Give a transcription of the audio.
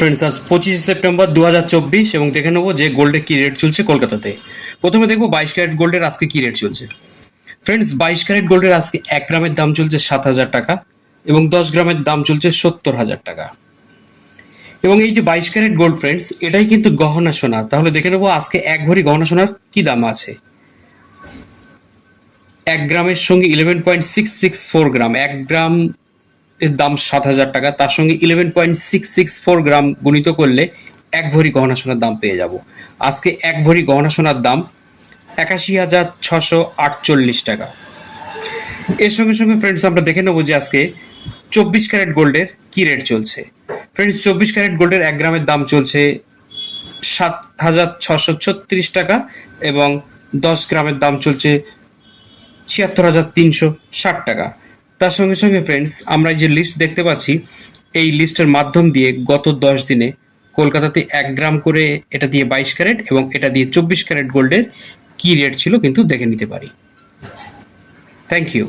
Friends আজ পঁচিশে September দু এবং দেখে নেব যে গোল্ডে কী রেট চলছে কলকাতাতে। প্রথমে দেখব বাইশ ক্যারেট গোল্ডের আজকে কী রেট চলছে। ফ্রেন্ডস বাইশ ক্যারেট গোল্ডের আজকে এক গ্রামের দাম চলছে সাত হাজার টাকা এবং দশ গ্রামের দাম চলছে সত্তর হাজার টাকা। এবং এই যে বাইশ ক্যারেট গোল্ড ফ্রেন্ডস এটাই কিন্তু গহনা সোনা। তাহলে দেখে নেব আজকে এক ভরি গহনা সোনার কী দাম আছে। এক গ্রামের সঙ্গে eleven point six six four gram, এক গ্রাম এর দাম সাত হাজার টাকা। তার সঙ্গে eleven point six six four gram গুণিত করলে এক ভরি গহনা সোনার দাম পেয়ে যাব। আজকে এক ভরি গহনা সোনার দাম একাশি হাজার ছশো আটচল্লিশ টাকা। এর সঙ্গে সঙ্গে ফ্রেন্ডস আমরা দেখে নেব যে আজকে চব্বিশ ক্যারেট গোল্ডের কি রেট চলছে। ফ্রেন্ডস চব্বিশ ক্যারেট গোল্ডের এক গ্রামের দাম চলছে সাত হাজার ছশো ছত্রিশ টাকা এবং দশ গ্রামের দাম চলছে ছিয়াত্তর হাজার তিনশো ষাট টাকা। তার সঙ্গে সঙ্গে ফ্রেন্ডস আমরা যে লিস্ট দেখতে পাচ্ছি, এই লিস্টের মাধ্যম দিয়ে গত দশ দিনে কলকাতাতে এক গ্রাম করে এটা দিয়ে বাইশ ক্যারেট এবং এটা দিয়ে চব্বিশ ক্যারেট গোল্ডের কি রেট ছিল কিন্তু দেখে নিতে পারি। Thank you